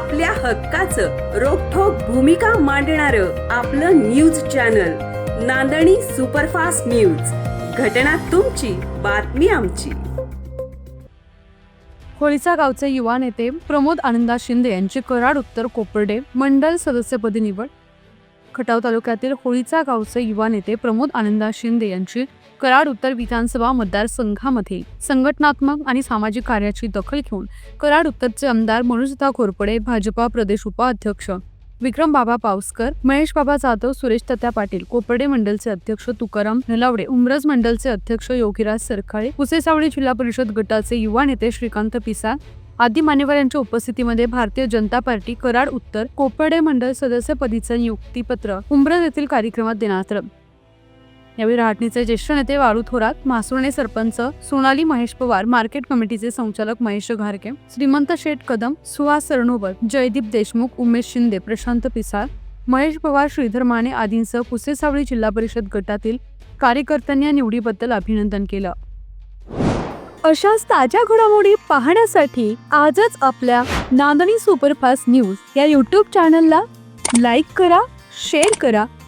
आपल्या हक्काचं रोखोक भूमिका मांडणार आपलं news channel Nandani superfast news. घटना तुमची बातमी आमची. होळीचा गावचे युवा नेते प्रमोद आनंदा शिंदे यांची कराड उत्तर कोपर्डे मंडल सदस्यपदी निवड. खटाव तालुक्यातील होळीचा गावचे युवा नेते प्रमोद आनंदा शिंदे यांची कराड उत्तर विधानसभा मतदारसंघामध्ये संघटनात्मक आणि सामाजिक कार्याची दखल घेऊन कराड उत्तरचे आमदार मनोजता घोरपडे भाजपा प्रदेश उपाध्यक्ष विक्रम बाबा पावसकर महेश बाबा जाधव सुरेश तत्या पाटील कोपर्डे मंडलचे अध्यक्ष तुकाराम नलावडे उमरज मंडलचे अध्यक्ष योगीराज सरखाळे पुसेसावळी जिल्हा परिषद गटाचे युवा नेते श्रीकांत पिसाळ आदी मान्यवरांच्या उपस्थितीमध्ये भारतीय जनता पार्टी कराड उत्तर कोपर्डे मंडळ सदस्यपदीचं नियुक्तीपत्र उमरज येथील कार्यक्रमात देण्यात आलं. यावेळी रहाटणीचे ज्येष्ठ नेते वाळू थोरात मासुर्णे सरपंच सोनाली महेश पवार मार्केट कमिटीचे संचालक महेश घारके श्रीमंत शेठ कदम सुहास सरनोबर जयदीप देशमुख उमेश शिंदे प्रशांत पिसाळ महेश पवार श्रीधर माने आदींसह कुसेसावळी जिल्हा परिषद गटातील कार्यकर्त्यांनी या निवडीबद्दल अभिनंदन केलं. अशाच ताज्या घडामोडी पाहण्यासाठी आजच आपल्या नांदणी सुपरफास्ट न्यूज या यूट्यूब चॅनलला लाईक करा शेअर करा